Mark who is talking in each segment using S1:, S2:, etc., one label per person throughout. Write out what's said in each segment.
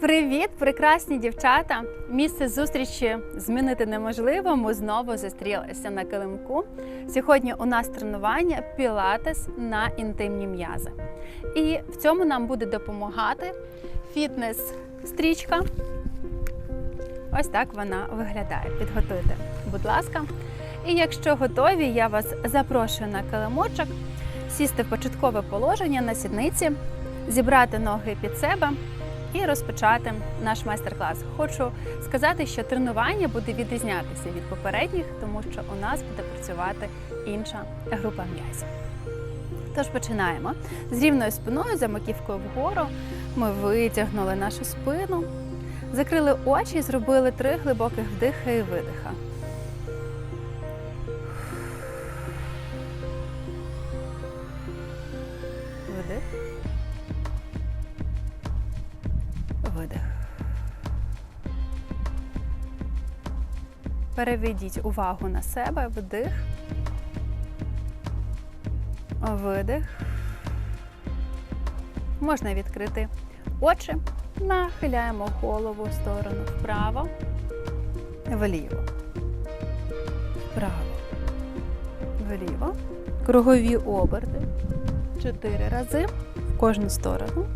S1: Привіт, прекрасні дівчата! Місце зустрічі змінити неможливо. Ми знову зустрілися на килимку. Сьогодні у нас тренування пілатес на інтимні м'язи. І в цьому нам буде допомагати фітнес-стрічка. Ось так вона виглядає. Підготуйте, будь ласка. І якщо готові, я вас запрошую на килимочок, сісти в початкове положення на сідниці, зібрати ноги під себе і розпочати наш майстер-клас. Хочу сказати, що тренування буде відрізнятися від попередніх, тому що у нас буде працювати інша група м'язів. Тож починаємо. З рівною спиною, за маківкою вгору, ми витягнули нашу спину, закрили очі і зробили три глибоких вдиха і видиха. Переведіть увагу на себе. Вдих. Видих. Можна відкрити очі. Нахиляємо голову в сторону вправо, вліво. Вправо. Вліво. Кругові оберти. Чотири рази в кожну сторону.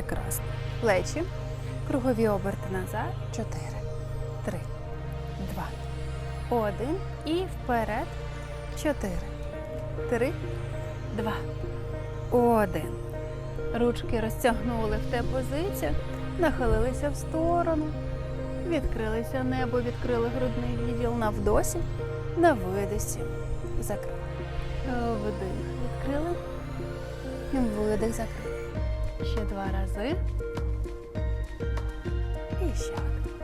S1: Прекрасно. Плечі. Кругові оберти назад. Чотири. Три. Два. Один. І вперед. Чотири. Три. Два. Один. Ручки розтягнули в те позицію. Нахилилися в сторону. Відкрилися небо, відкрили грудний відділ на вдосі, на видосі. Закрили. Вдих. Відкрили. Видих закрили. Ще два рази. І ще один.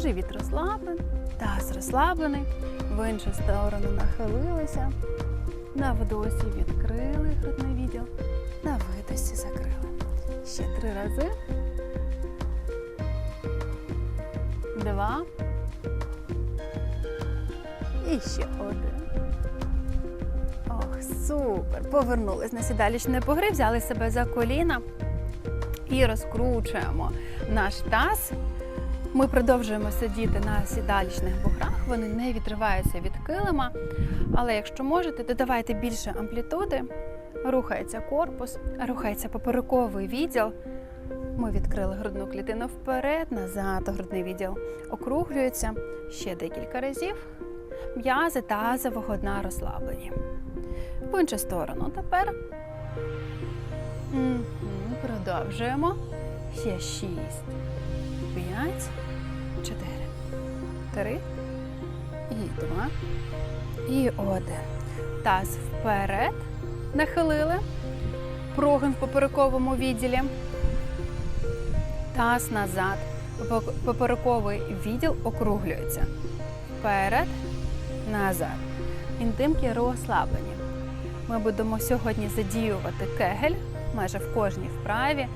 S1: Живіт розслаблений, таз розслаблений. В іншу сторону нахилилися. На вдосі відкрили грудний відділ. На видосі закрили. Ще три рази. Два. І ще один. Повернулись на сідалічний погри, взяли себе за коліна і розкручуємо наш таз. Ми продовжуємо сидіти на сідалічних буграх, вони не відриваються від килима. Але якщо можете, додавайте більше амплітуди. Рухається корпус, рухається поперековий відділ. Ми відкрили грудну клітину вперед, назад, грудний відділ округлюється ще декілька разів. М'язи тазового дна розслаблені. В іншу сторону тепер. Мгм, Продовжуємо. Ще шість, п'ять, чотири, три, і два, і один. Таз вперед. Нахилили. Прогин в поперековому відділі. Таз назад. Поперековий відділ округлюється. Вперед, назад. Інтимки розслаблені. Ми будемо сьогодні задіювати кегель майже в кожній вправі.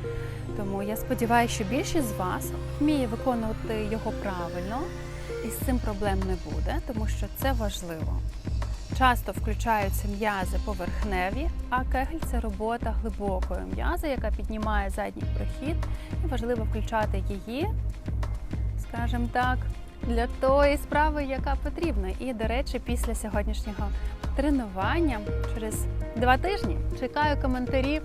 S1: Тому я сподіваюся, що більшість з вас вміє виконувати його правильно, і з цим проблем не буде, тому що це важливо. Часто включаються м'язи поверхневі, а кегель це робота глибокої м'язи, яка піднімає задній прохід, і важливо включати її, скажімо так, для тої справи, яка потрібна. І, до речі, після сьогоднішнього тренування через два тижні чекаю коментарі.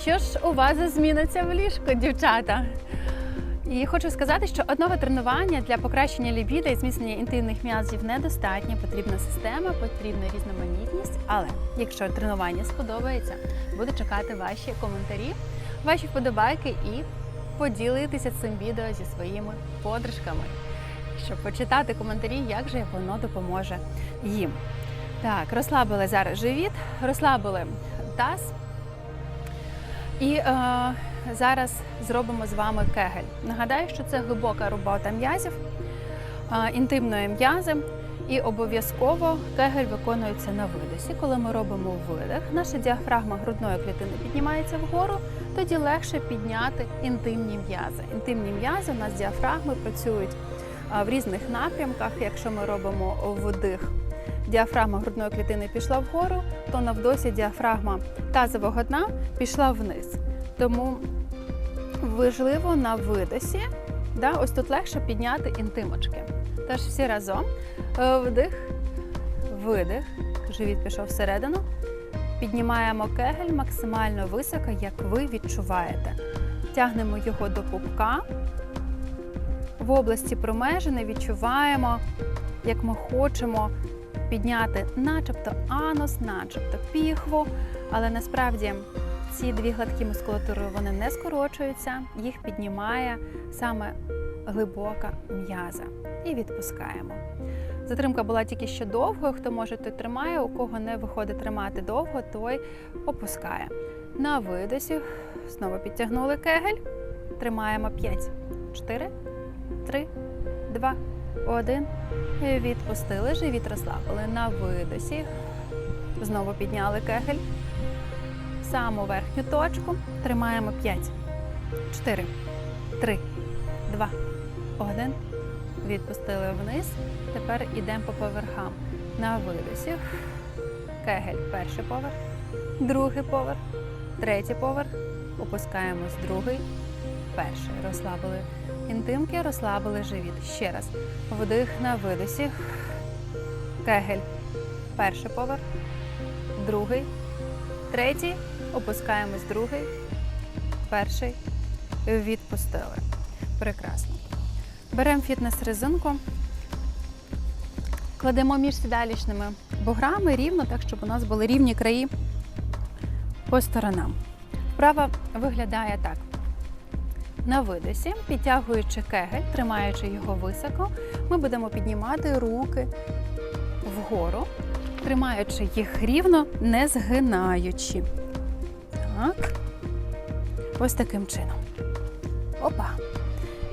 S1: Що ж у вас зміниться в ліжку, дівчата? І хочу сказати, що одного тренування для покращення лібіда і зміцнення інтимних м'язів недостатньо. Потрібна система, потрібна різноманітність. Але якщо тренування сподобається, буду чекати ваші коментарі, ваші вподобайки і поділитися цим відео зі своїми подружками, щоб почитати коментарі, як же воно допоможе їм. Так, розслабили зараз живіт, розслабили таз. І е, зараз зробимо з вами кегель. Нагадаю, що це глибока робота м'язів, е, інтимної м'язи. І обов'язково кегель виконується на видосі. Коли ми робимо видих, наша діафрагма грудної клітини піднімається вгору, тоді легше підняти інтимні м'язи. Інтимні м'язи у нас діафрагми працюють в різних напрямках. Якщо ми робимо вдих, діафрагма грудної клітини пішла вгору, то навдосі діафрагма тазового дна пішла вниз. Тому важливо на видосі, да, ось тут легше підняти інтимочки. Тож всі разом Е, вдих, видих, живіт пішов всередину. Піднімаємо кегель максимально високо, як ви відчуваєте. Тягнемо його до пупка. В області промежини відчуваємо, як ми хочемо підняти начебто анус, начебто піхву, але насправді ці дві гладкі мускулатури вони не скорочуються, їх піднімає саме глибока м'яза. І відпускаємо. Затримка була тільки що довгою. Хто може, той тримає, у кого не виходить тримати довго, той опускає. На видосі знову підтягнули кегель. Тримаємо 5, 4, 3, 2, 1. Відпустили, живіт розслабили. На видосі. Знову підняли кегель. Саму верхню точку. Тримаємо 5, 4, 3, 2, 1. Відпустили вниз. Тепер йдемо по поверхам. На видосі. Кегель перший поверх, другий поверх, третій поверх. Опускаємось другий, перший. Розслабили інтимки, розслабили живіт. Ще раз. Вдих на видосі. Кегель. Перший поверх, другий, третій. Опускаємось другий, перший. Відпустили. Прекрасно. Беремо фітнес-резинку, кладемо між сідалічними буграми рівно, так, щоб у нас були рівні краї по сторонам. Вправа виглядає так. На видосі, підтягуючи кегель, тримаючи його високо, ми будемо піднімати руки вгору, тримаючи їх рівно, не згинаючи. Так. Ось таким чином.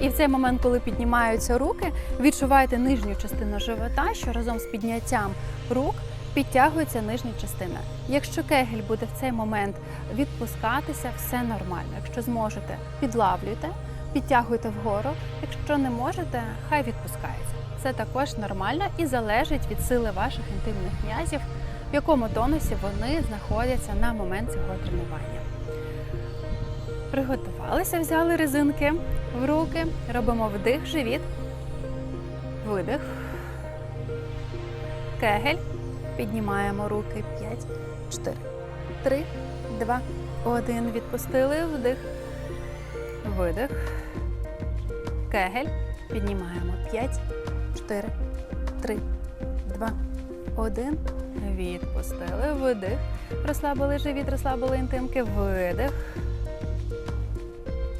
S1: І в цей момент, коли піднімаються руки, відчувайте нижню частину живота, що разом з підняттям рук підтягується нижня частина. Якщо кегель буде в цей момент відпускатися, все нормально. Якщо зможете, підлавлюйте, підтягуйте вгору. Якщо не можете, хай відпускається. Це також нормально і залежить від сили ваших інтимних м'язів, в якому тонусі вони знаходяться на момент цього тренування. Приготувалися, взяли резинки в руки, робимо вдих, живіт, видих, кегель, піднімаємо руки. 5, 4, 3, 2, 1. Відпустили. Вдих, видих, кегель, піднімаємо. 5, 4, 3, 2, 1. Відпустили. Видих, розслабили живіт, розслабили інтимки, видих.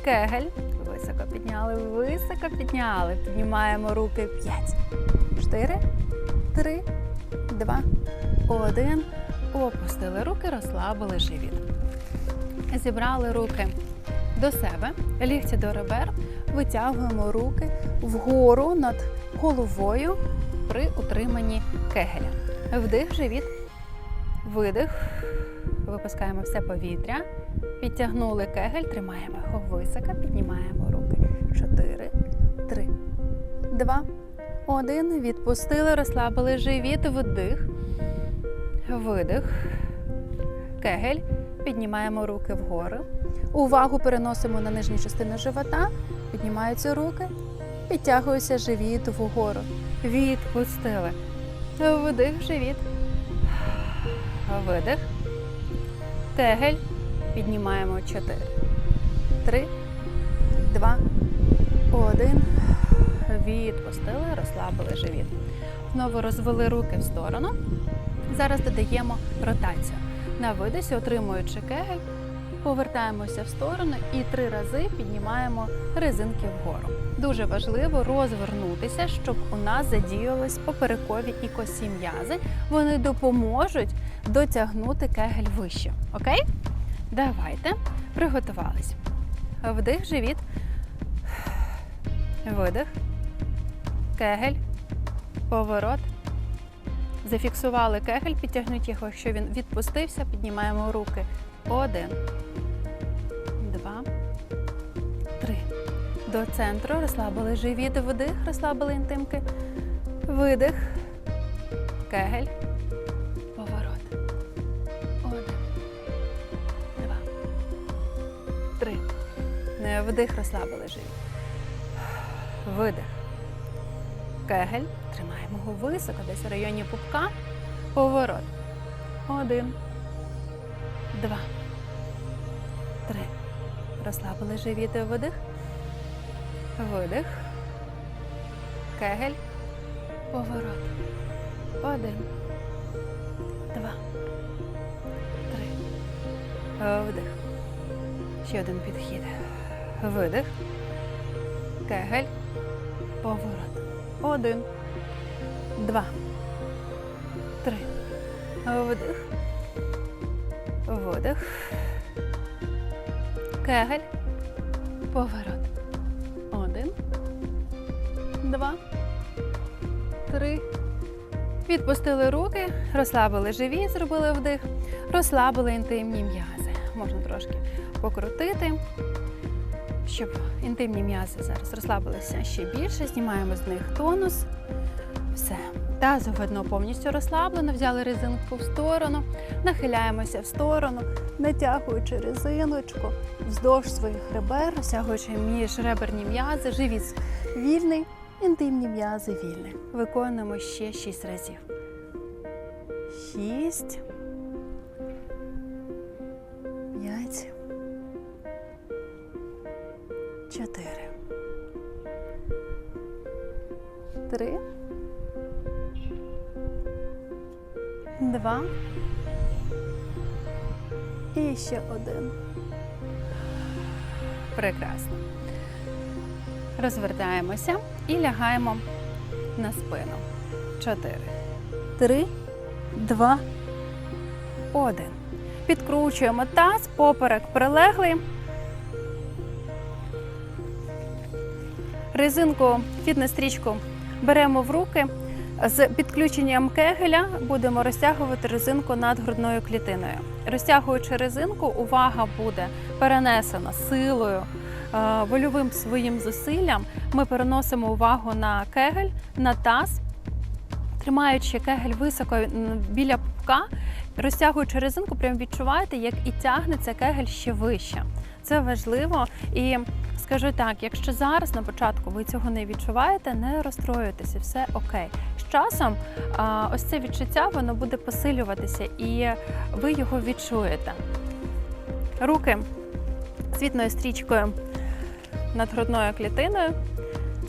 S1: Кегель. Високо підняли, високо підняли. Піднімаємо руки 5, 4, 3, 2, 1. Опустили руки, розслабили живіт. Зібрали руки до себе, лігті до ребер, витягуємо руки вгору над головою при утриманні кегеля. Вдих, живіт, видих. Випускаємо все повітря. Підтягнули кегель, тримаємо його високо, піднімаємо руки. 4, 3, 2, 1. Відпустили, розслабили живіт, вдих, видих. Кегель. Піднімаємо руки вгору. Увагу переносимо на нижню частину живота. Піднімаються руки. Підтягується живіт вгору. Відпустили. Вдих, живіт. Видих. Кегель. Піднімаємо 4, 3, 2, 1. Відпустили, розслабили живіт. Знову розвели руки в сторону. Зараз додаємо ротацію. На видосі, отримуючи кегель, повертаємося в сторону і три рази піднімаємо резинки вгору. Дуже важливо розвернутися, щоб у нас задіялись поперекові і косі м'язи. Вони допоможуть дотягнути кегель вище. Окей? Давайте приготувались. Вдих, живіт, видих, кегель, поворот, Зафіксували кегель, підтягніть його, якщо він відпустився, піднімаємо руки. Один, два, три. До центру розслабили живіт, вдих, розслабили інтимки. Видих. Кегель. Три. Вдих, розслабили живіт. Видих. Кегель. Тримаємо його високо, десь в районі пупка. Поворот. Один. Два. Три. Розслабили живіт. Видих. Видих. Кегель. Поворот. Один. Два. Три. Вдих. Ще один підхід. Видих. Кегель. Поворот. Один. Два. Три. Вдих. Видих. Кегель. Поворот. Один. Два. Три. Відпустили руки, розслабили живіт, зробили вдих, розслабили інтимні м'язи. Можна трошки покрутити, щоб інтимні м'язи зараз розслабилися ще більше. Знімаємо з них тонус. Все. Тазовидно повністю розслаблено, взяли резинку в сторону, нахиляємося в сторону, натягуючи резиночку вздовж своїх ребер, розтягуючи міжреберні м'язи, живіт вільний, інтимні м'язи вільні. Виконуємо ще 6 разів. 6. 4. 3. Два. І ще один. Прекрасно. Розвертаємося і лягаємо на спину. Чотири. Три, два, один. Підкручуємо таз, поперек прилеглий. Резинку, фітнес-стрічку беремо в руки. З підключенням кегеля будемо розтягувати резинку над грудною клітиною. Розтягуючи резинку, увага буде перенесена силою, е, вольовим своїм зусиллям. Ми переносимо увагу на кегель, на таз, тримаючи кегель високо біля пупка, розтягуючи резинку, прям відчуваєте, як і тягнеться кегель ще вище. Це важливо і скажу так: якщо зараз на початку ви цього не відчуваєте, не розстроюйтеся, все окей. З часом ось це відчуття воно буде посилюватися, і ви його відчуєте. Руки світною стрічкою над грудною клітиною.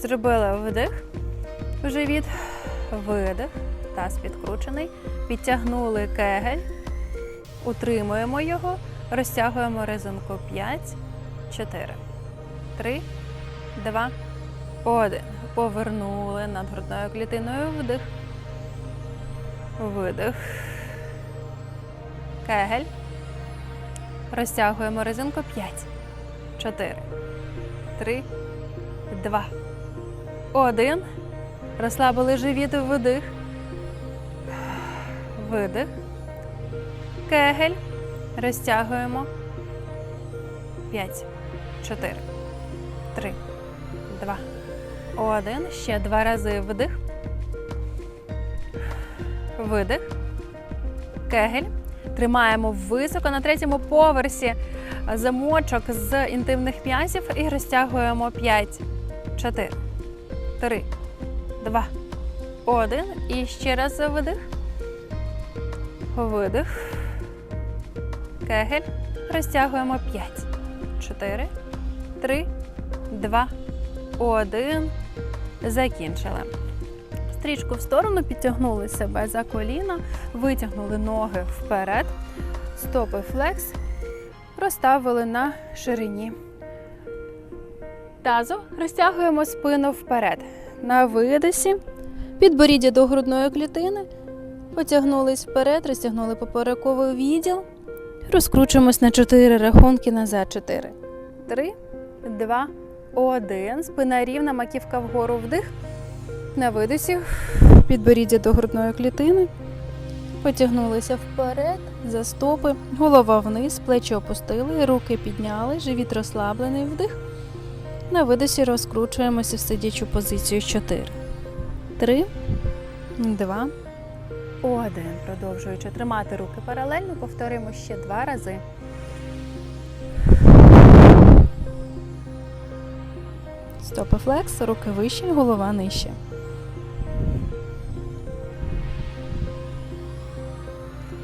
S1: Зробили вдих в живіт, видих, таз підкручений, підтягнули кегель, утримуємо його, розтягуємо резинку 5, 4, 3, 2, 1. Повернули над грудною клітиною. Вдих, видих, кегель. Розтягуємо резинку. 5, 4, 3, 2, 1. Розслабили живіт, вдих, видих, кегель. Розтягуємо. 5, 4, 3, 2, 1. Ще два рази вдих, видих, кегель. Тримаємо високо на третьому поверсі замочок з інтимних м'язів і розтягуємо 5, 4, 3, 2, 1. І ще раз видих. Видих. Кегель. Розтягуємо 5, 4, 3, 2, 1. Закінчили. Стрічку в сторону, підтягнули себе за коліна, витягнули ноги вперед, стопи флекс, розставили на ширині. Тазу розтягуємо спину вперед. На видосі, підборіддя до грудної клітини, потягнулись вперед, розтягнули поперековий відділ, розкручуємось на 4 рахунки назад. 4, 3, 2, 1. Спина рівна, маківка вгору вдих. На видосі підборіддя до грудної клітини. Потягнулися вперед, за стопи, голова вниз, плечі опустили, руки підняли, живіт розслаблений вдих. На видосі розкручуємося в сидячу позицію 4. 3, 2, 1. Продовжуючи тримати руки паралельно, повторимо ще два рази. Стопи флекс, руки вище, голова нижче.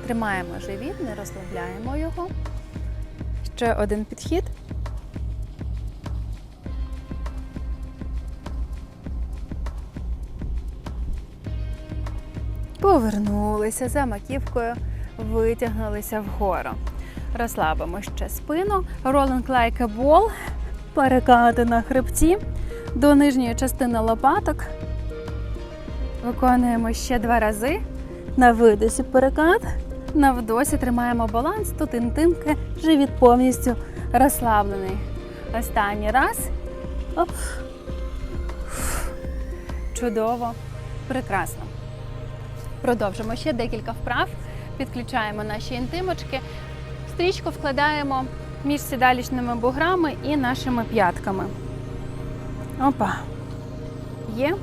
S1: Тримаємо живіт, не розслабляємо його. Ще один підхід. Повернулися за маківкою, витягнулися вгору. Розслабимо ще спину. Rolling like a ball. Перекати на хребті до нижньої частини лопаток. Виконуємо ще два рази. На видосі перекат. На вдосі тримаємо баланс. Тут інтимки, живіт повністю розслаблений. Останній раз. Оп. Чудово, прекрасно. Продовжимо ще декілька вправ. Підключаємо наші інтимочки. Стрічку вкладаємо між сідалічними буграми і нашими п'ятками. Опа. Є?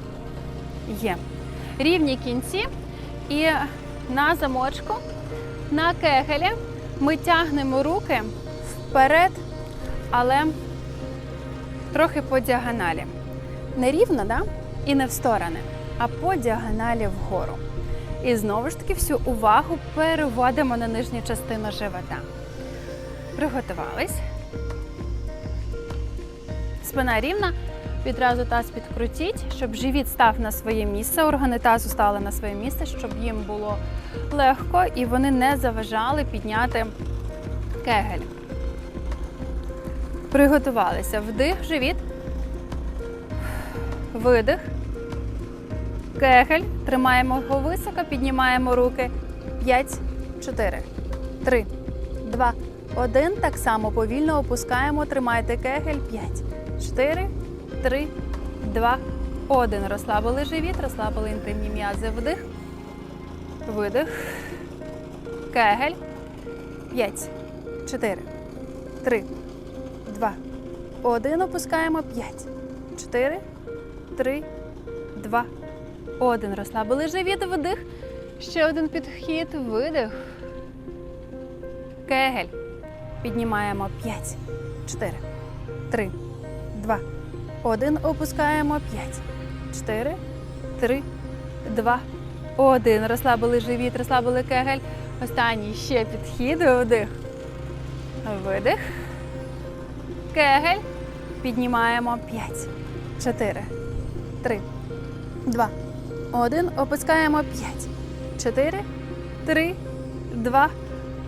S1: Є. Рівні кінці. І на замочку, на кегелі ми тягнемо руки вперед, але трохи по діагоналі. Не рівно, да? і не в сторони, а по діагоналі вгору. І знову ж таки всю увагу переводимо на нижню частину живота. Приготувались. Спина рівна. Відразу таз підкрутіть, щоб живіт став на своє місце, органи тазу стали на своє місце, щоб їм було легко і вони не заважали підняти кегель. Приготувалися. Вдих, живіт. Видих. Кегель. Тримаємо його високо, піднімаємо руки. 5, 4, 3, 2, 1. Так само повільно опускаємо. Тримайте кегель. 5, 4, 3, 2, 1. Розслабили живіт, розслабили інтимні м'язи. Вдих. Видих. Кегель. 5, 4, 3, 2, 1. Опускаємо. 5, 4, 3, 2, 1. Розслабили живіт. Вдих. Ще один підхід. Видих. Кегель. Піднімаємо 5, 4, 3, 2, 1. Опускаємо 5, 4, 3, 2, 1. Розслабили живіт, розслабили кегель. Останній ще підхід. Вдих. Видих. Кегель. Піднімаємо 5, 4, 3, 2, 1. Опускаємо 5, 4, 3, 2,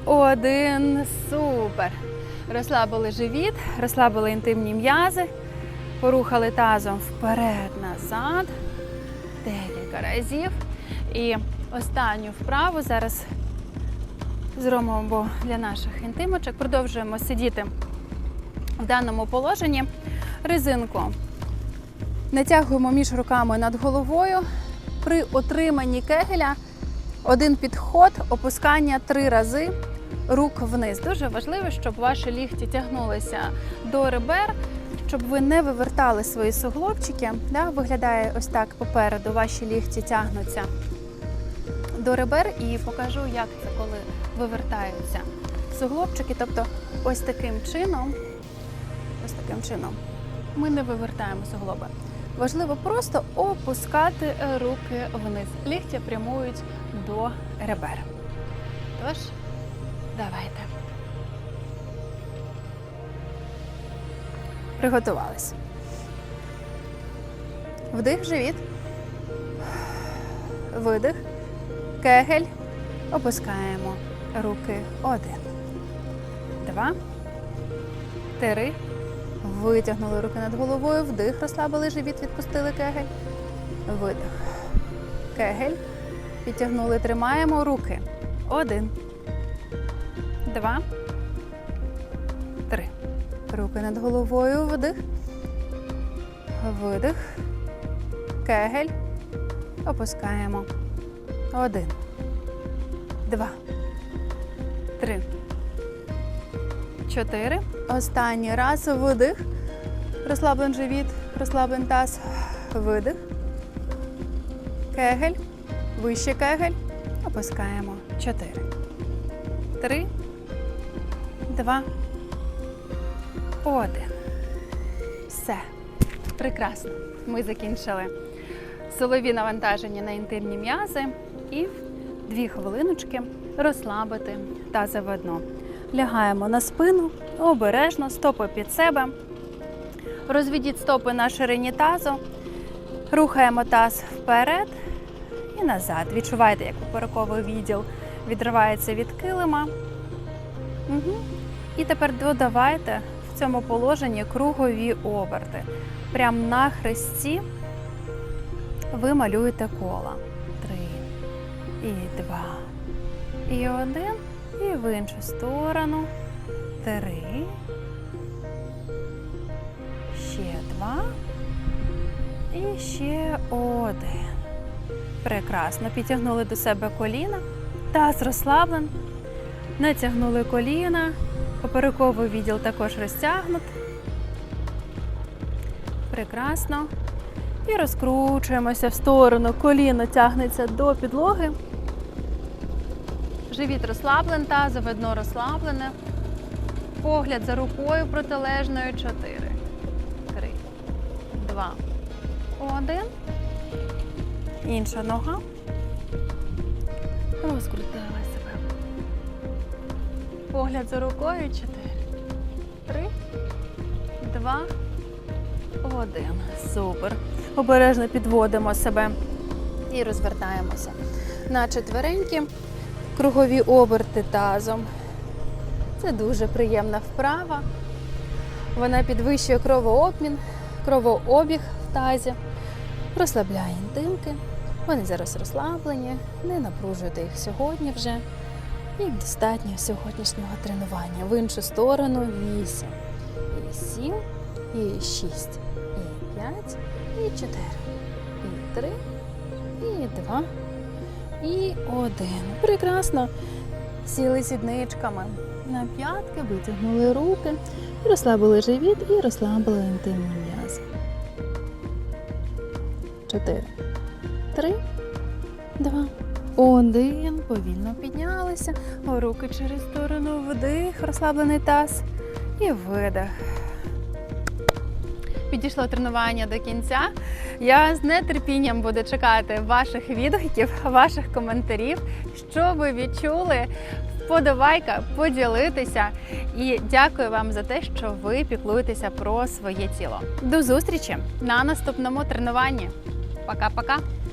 S1: 1. Супер. Розслабили живіт, розслабили інтимні м'язи, порухали тазом вперед-назад. Декілька разів. І останню вправу зараз зробимо для наших інтимочок. Продовжуємо сидіти в даному положенні. Резинку натягуємо між руками над головою. При отриманні кегеля один підход, опускання три рази рук вниз. Дуже важливо, щоб ваші лікті тягнулися до ребер, щоб ви не вивертали свої суглобчики. Да? Виглядає ось так попереду. Ваші лікті тягнуться до ребер і покажу, як це коли вивертаються суглобчики. Тобто, ось таким чином, ось таким чином ми не вивертаємо суглоби. Важливо просто опускати руки вниз. Ліктя прямують до ребер. Тож, давайте. Приготувались. Вдих, живіт. Видих. Кегель. Опускаємо руки. Один. Два. Три. Витягнули руки над головою. Вдих. Розслабили живіт, відпустили кегель. Видих. Кегель. Підтягнули, тримаємо руки. Один. Два. Руки над головою. Вдих. Видих. Кегель. Опускаємо. Один. два, три, чотири. Останній раз видих. Розслаблен живіт, розслаблен таз. Видих. Кегель. Вище кегель. Опускаємо. Чотири. Три. Два. Один. Все. Прекрасно. Ми закінчили силові навантаження на інтимні м'язи і дві хвилиночки розслабити тазове дно. Лягаємо на спину, обережно, стопи під себе. Розведіть стопи на ширині тазу, рухаємо таз вперед і назад. Відчувайте, як поперековий відділ відривається від килима. Угу. І тепер додавайте в цьому положенні кругові оберти. Прямо на хресті ви малюєте кола. Три. І два. І один. І в іншу сторону. Три. Ще два. І ще один. Прекрасно. Підтягнули до себе коліна. Таз розслаблен. Натягнули коліна. Поперековий відділ також розтягнут. Прекрасно. І розкручуємося в сторону. Коліно тягнеться до підлоги. Живіт розслаблений, тазове дно розслаблене. Погляд за рукою протилежною. Чотири. Три. Два. Один. Інша нога. Розкрутила. Погляд за рукою. Чотири. Три. Два. Один. Супер. Обережно підводимо себе і розвертаємося. На четверенькі кругові оберти тазом. Це дуже приємна вправа. Вона підвищує кровообмін, кровообіг в тазі, розслабляє інтимки. Вони зараз розслаблені, не напружуйте їх сьогодні вже. Їм достатньо сьогоднішнього тренування. В іншу сторону 8, і 7, і 6, і 5, і 4, і 3, і 2, і 1. Прекрасно. Сіли сідничками на п'ятки, витягнули руки, розслабили живіт і розслабили інтимні м'язи. 4, 3, 2, один. Повільно піднялися. Руки через сторону вдих, розслаблений таз і видих. Підійшло тренування до кінця. Я з нетерпінням буду чекати ваших відгуків, ваших коментарів, що ви відчули. Вподобайка, поділитися і дякую вам за те, що ви піклуєтеся про своє тіло. До зустрічі на наступному тренуванні. Пока-пока!